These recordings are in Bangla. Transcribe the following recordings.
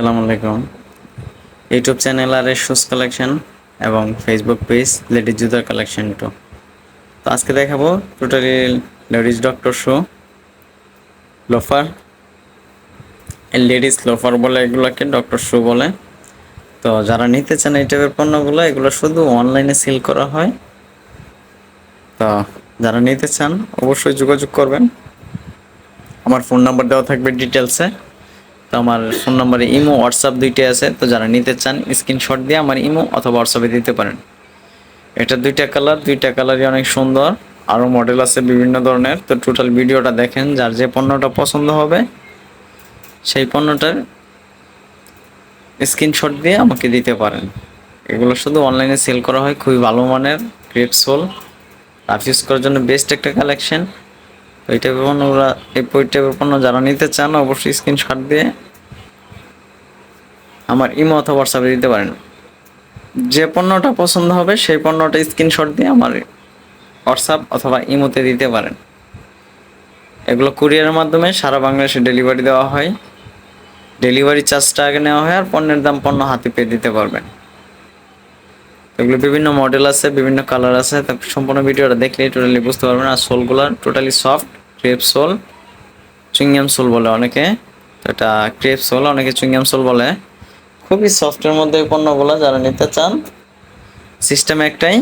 আসসালামু আলাইকুম। YouTube channel R S shoes collection এবং ফেসবুক পেজ লেডিস জুতার কালেকশন টু তো আজকে দেখাবো totally ladies doctor shoe loafer ladies loafer বলে এগুলোকে ডক্টর শু বলে। তো যারা নিতে চান এই টাইপের পণ্যগুলো, এগুলো শুধু অনলাইনে সেল করা হয়। তো যারা নিতে চান, অবশ্যই যোগাযোগ করবেন। আমার ফোন নাম্বার দেওয়া থাকবে ডিটেলসে তো আমার ফোন নাম্বারে ইমো, হোয়াটসঅ্যাপ দুইটাই আছে, তো যারা নিতে চান স্ক্রিনশট দিয়ে আমার ইমো অথবা হোয়াটসঅ্যাপে দিতে পারেন। এটা দুইটা কালার দুইটা কালারই অনেক সুন্দর আরও মডেল আছে বিভিন্ন ধরনের, তো টোটাল ভিডিওটা দেখেন, যার যে পণ্যটা পছন্দ হবে, সেই পণ্যটার স্ক্রিনশট দিয়ে আমাকে দিতে পারেন। এগুলো শুধু অনলাইনে সেল করা হয়, খুবই ভালো মানের গ্রেট সোল রাফ ইউজ করার জন্য বেস্ট একটা কালেকশন এই টাইপের পণ্যগুলো, এই পণ্য যারা নিতে চান, অবশ্যই স্ক্রিনশট দিয়ে আমার ইমো অথবা হোয়াটসঅ্যাপে দিতে পারেন। যে পণ্যটা পছন্দ হবে, সেই পণ্যটা স্ক্রিনশট দিয়ে আমার হোয়াটসঅ্যাপ অথবা ইমোতে দিতে পারেন। এগুলো কুরিয়ারের মাধ্যমে সারা বাংলাদেশে ডেলিভারি দেওয়া হয়। ডেলিভারি চার্জটা আগে নেওয়া হয় আর পণ্যের দাম পণ্য হাতে পেয়ে দিতে পারবেন। এগুলো বিভিন্ন মডেল আছে, বিভিন্ন কালার আছে, তো সম্পূর্ণ ভিডিওটা দেখলেই টোটালি বুঝতে পারবেন। আর সোলগুলো totally soft crepe sole chewing gum sole বলে অনেকে। এটা ক্রেপ সোল অনেকে চুইংগাম সোল বলে। খুবই সফটের মধ্যে এই পণ্যগুলো যারা নিতে চান সিস্টেম একটাই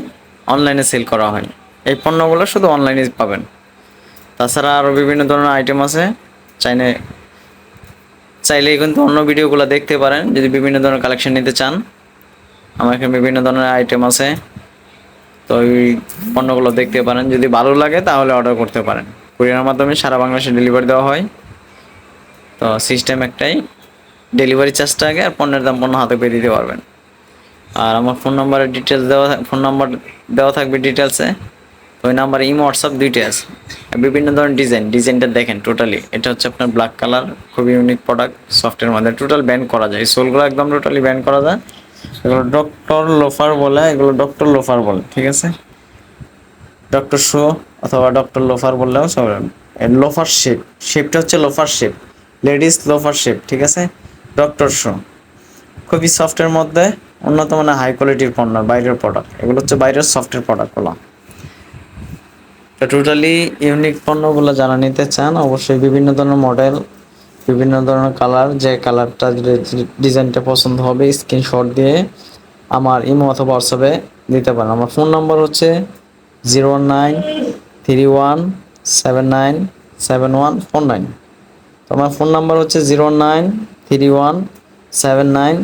অনলাইনে সেল করা হয়। এই পণ্যগুলো শুধু অনলাইনে পাবেন। তাছাড়া আরও বিভিন্ন ধরনের আইটেম আছে। চাইনে চাইলে কিন্তু অন্য ভিডিওগুলো দেখতে পারেন, যদি বিভিন্ন ধরনের কালেকশন নিতে চান। আমার এখানে বিভিন্ন ধরনের আইটেম আছে। তো ওই পণ্যগুলো দেখতে পারেন। যদি ভালো লাগে, তাহলে অর্ডার করতে পারেন। কুরিয়ারের মাধ্যমে সারা বাংলাদেশে ডেলিভারি দেওয়া হয়। তো সিস্টেম একটাই। ডেলিভারি চার্জটা আগে আর পণ্যের দাম পণ্য হাতে পেয়ে দিতে পারবেন। আর আমার ফোন নাম্বারের ডিটেলস দেওয়া ফোন নাম্বার দেওয়া থাকবে ডিটেলসে ওই নাম্বারে ইমো, হোয়াটসঅ্যাপ দুইটাই আছে। বিভিন্ন ধরনের ডিজাইন, ডিজাইনটা দেখেন টোটালি এটা হচ্ছে আপনার ব্ল্যাক কালার খুবই ইউনিক প্রোডাক্ট সফটের মধ্যে টোটাল ব্যান করা যায়। সোলগুলো একদম টোটালি ব্যান করা যায়। এগুলো ডক্টর লোফার বলে, এগুলো ডক্টর লোফার বলে, ঠিক আছে? ডক্টর শো অথবা ডক্টর লোফার বললেও সব লোফার শেপ শেপটা হচ্ছে loafer shape ladies loafer shape ঠিক আছে? ডক্টর শো খুবই সফটের মধ্যে উন্নত মানের হাই কোয়ালিটির পণ্য, বাইরের প্রোডাক্ট এগুলো হচ্ছে বাইরের সফটের প্রোডাক্টগুলো টোটালি ইউনিক পণ্যগুলো যারা নিতে চান, অবশ্যই বিভিন্ন ধরনের মডেল বিভিন্ন ধরনের কালার যে কালারটা ডিজাইনটা পছন্দ হবে স্ক্রিনশট দিয়ে আমার ইমো অথবা হোয়াটসঅ্যাপে দিতে পারেন। আমার ফোন নাম্বার হচ্ছে zero nine three one seven nine seven one four nine তো আমার ফোন নাম্বার হচ্ছে zero nine three one seven nine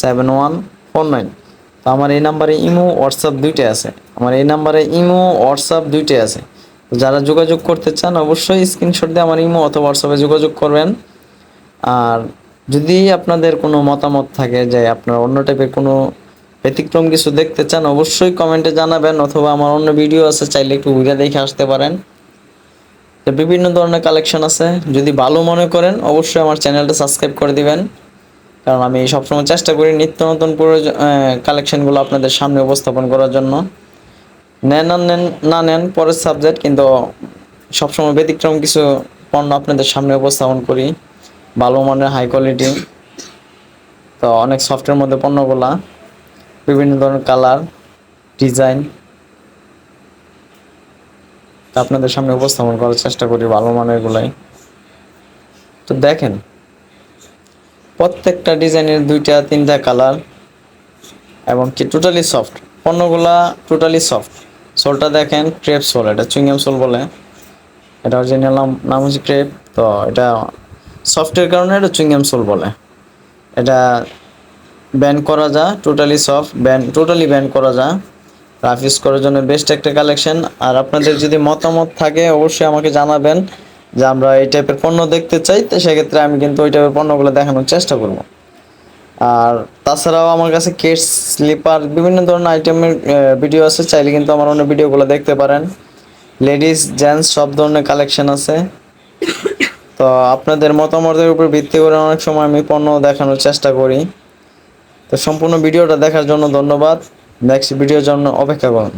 seven one four nine তো আমার এই নাম্বারে ইমো, হোয়াটসঅ্যাপ দুইটাই আছে। আমার এই নাম্বারে ইমো, হোয়াটসঅ্যাপ দুইটাই আছে। তো যারা যোগাযোগ করতে চান, অবশ্যই স্ক্রিনশট দিয়ে আমার ইমো অথবা হোয়াটসঅ্যাপে যোগাযোগ করবেন। আর যদি আপনাদের কোনো মতামত থাকে যে আপনার অন্য টাইপের কোনো ব্যতিক্রম কিছু দেখতে চান, অবশ্যই কমেন্টে জানাবেন অথবা আমার অন্য ভিডিও আছে, চাইলে একটু ঘুরে দেখে আসতে পারেন। তো বিভিন্ন ধরনের কালেকশন আছে। যদি ভালো মনে করেন, অবশ্যই আমার চ্যানেলটা সাবস্ক্রাইব করে দিবেন। কারণ আমি সবসময় চেষ্টা করি নিত্য নতুন কালেকশনগুলো আপনাদের সামনে উপস্থাপন করার জন্য। নেন নেন না নেন, পরের সাবজেক্ট কিন্তু সবসময় ব্যতিক্রম কিছু পণ্য আপনাদের সামনে উপস্থাপন করি। ভালো মানের হাই কোয়ালিটি তো অনেক সফটের মধ্যে পণ্যগুলা, বিভিন্ন ধরনের কালার ডিজাইন তা আপনাদের সামনে উপস্থাপন করার চেষ্টা করি ভালো মানের গুলাই। তো দেখেন, প্রত্যেকটা ডিজাইনের দুইটা, তিনটা কালার এবং কি টোটালি সফট পণ্যগুলা টোটালি সফট সোলটা দেখেন ক্রেপ সোল, এটা চুইংগাম সোল বলে। এটা অরিজিনাল নাম হচ্ছে ক্রেপ তো এটা সফটের কারণে এটা চুইংগাম সোল বলে। এটা ব্যান করা যা totally soft ban totally ban করা যায় রাফ ইউজ করার জন্য বেস্ট একটা কালেকশন আর আপনাদের যদি মতামত থাকে, অবশ্যই আমাকে জানাবেন যে আমরা এই টাইপের পণ্য দেখতে চাই। তো সেক্ষেত্রে আমি কিন্তু ওই টাইপের পণ্যগুলো দেখানোর চেষ্টা করব। আর তাছাড়াও আমার কাছে কেটস স্লিপার বিভিন্ন ধরনের আইটেমের ভিডিও আছে। চাইলে কিন্তু আমার অন্য ভিডিওগুলো দেখতে পারেন। লেডিস জেন্টস সব ধরনের কালেকশন আছে। তো আপনাদের মতামতের উপর ভিত্তি করে অনেক সময় আমি পণ্য দেখানোর চেষ্টা করি। তো সম্পূর্ণ ভিডিওটা দেখার জন্য ধন্যবাদ। নেক্সট ভিডিওর জন্য অপেক্ষা করুন।